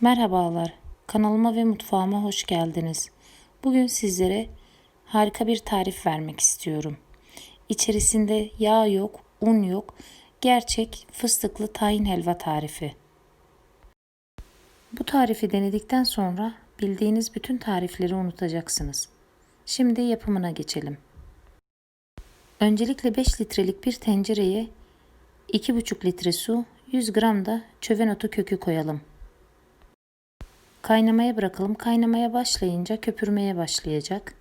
Merhabalar, kanalıma ve mutfağıma hoş geldiniz. Bugün sizlere harika bir tarif vermek istiyorum. İçerisinde yağ yok, un yok, gerçek fıstıklı tahin helva tarifi. Bu tarifi denedikten sonra bildiğiniz bütün tarifleri unutacaksınız. Şimdi yapımına geçelim. Öncelikle 5 litrelik bir tencereye 2,5 litre su, 100 gram da çöven otu kökü koyalım. Kaynamaya bırakalım. Kaynamaya başlayınca köpürmeye başlayacak.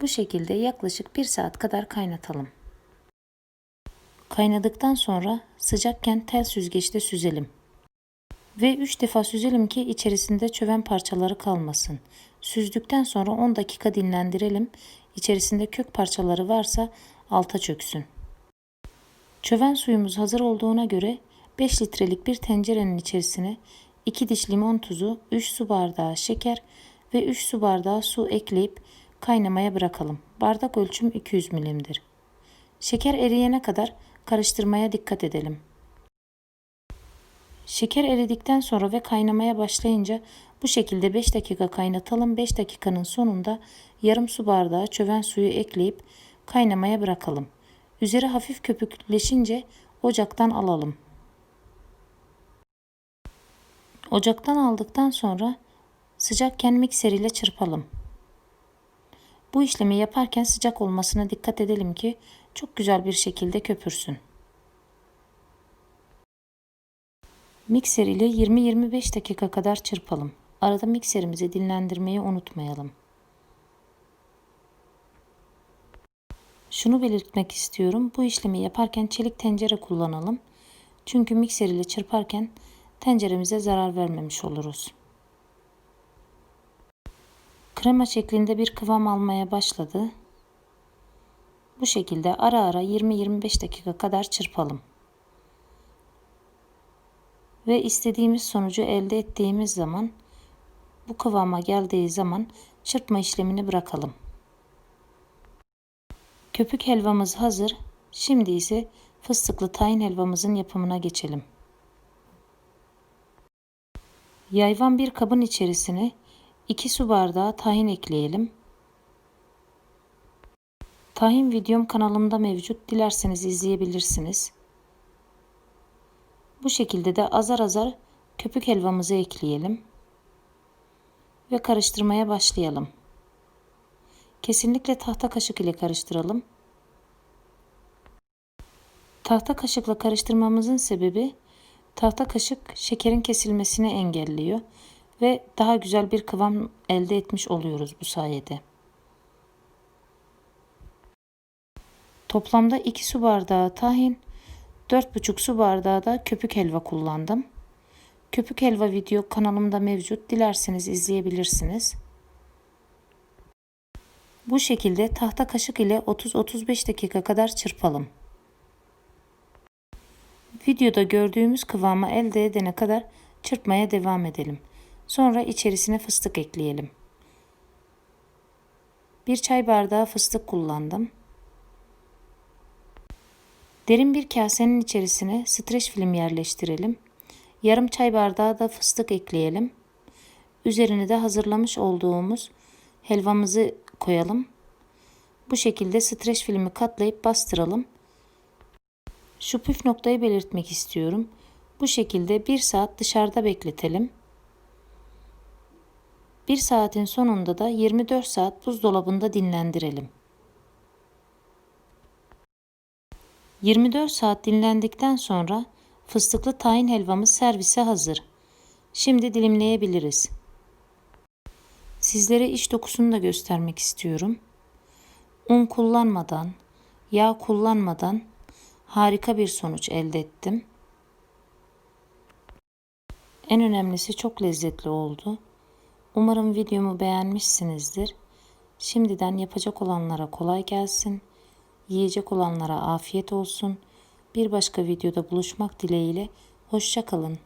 Bu şekilde yaklaşık 1 saat kadar kaynatalım. Kaynadıktan sonra sıcakken tel süzgeçte süzelim. Ve 3 defa süzelim ki içerisinde çöven parçaları kalmasın. Süzdükten sonra 10 dakika dinlendirelim. İçerisinde kök parçaları varsa alta çöksün. Çöven suyumuz hazır olduğuna göre 5 litrelik bir tencerenin içerisine 2 diş limon tuzu, 3 su bardağı şeker ve 3 su bardağı su ekleyip kaynamaya bırakalım. Bardak ölçüm 200 milimdir. Şeker eriyene kadar karıştırmaya dikkat edelim. Şeker eridikten sonra ve kaynamaya başlayınca bu şekilde 5 dakika kaynatalım. 5 dakikanın sonunda yarım su bardağı çöven suyu ekleyip kaynamaya bırakalım. Üzeri hafif köpükleşince ocaktan alalım. Ocaktan aldıktan sonra sıcakken mikser ile çırpalım. Bu işlemi yaparken sıcak olmasına dikkat edelim ki çok güzel bir şekilde köpürsün. Mikser ile 20-25 dakika kadar çırpalım. Arada mikserimizi dinlendirmeyi unutmayalım. Şunu belirtmek istiyorum. Bu işlemi yaparken çelik tencere kullanalım. Çünkü mikser ile çırparken tenceremize zarar vermemiş oluruz. Krema şeklinde bir kıvam almaya başladı. Bu şekilde ara ara 20-25 dakika kadar çırpalım. Ve istediğimiz sonucu elde ettiğimiz zaman bu kıvama geldiği zaman çırpma işlemini bırakalım. Köpük helvamız hazır. Şimdi ise fıstıklı tahin helvamızın yapımına geçelim. Yayvan bir kabın içerisine 2 su bardağı tahin ekleyelim. Tahin videom kanalımda mevcut. Dilerseniz izleyebilirsiniz. Bu şekilde de azar azar köpük helvamızı ekleyelim. Ve karıştırmaya başlayalım. Kesinlikle tahta kaşık ile karıştıralım. Tahta kaşıkla karıştırmamızın sebebi tahta kaşık şekerin kesilmesini engelliyor ve daha güzel bir kıvam elde etmiş oluyoruz bu sayede. Toplamda 2 su bardağı tahin, 4,5 su bardağı da köpük helva kullandım. Köpük helva video kanalımda mevcut. Dilerseniz izleyebilirsiniz. Bu şekilde tahta kaşık ile 30-35 dakika kadar çırpalım. Videoda gördüğümüz kıvamı elde edene kadar çırpmaya devam edelim. Sonra içerisine fıstık ekleyelim. Bir çay bardağı fıstık kullandım. Derin bir kasenin içerisine streç film yerleştirelim. Yarım çay bardağı da fıstık ekleyelim. Üzerine de hazırlamış olduğumuz helvamızı koyalım. Bu şekilde streç filmi katlayıp bastıralım. Şu püf noktayı belirtmek istiyorum. Bu şekilde bir saat dışarıda bekletelim. Bir saatin sonunda da 24 saat buzdolabında dinlendirelim. 24 saat dinlendikten sonra fıstıklı tahin helvamız servise hazır. Şimdi dilimleyebiliriz. Sizlere iç dokusunu da göstermek istiyorum. Un kullanmadan, yağ kullanmadan harika bir sonuç elde ettim. En önemlisi çok lezzetli oldu. Umarım videomu beğenmişsinizdir. Şimdiden yapacak olanlara kolay gelsin. Yiyecek olanlara afiyet olsun. Bir başka videoda buluşmak dileğiyle. Hoşçakalın.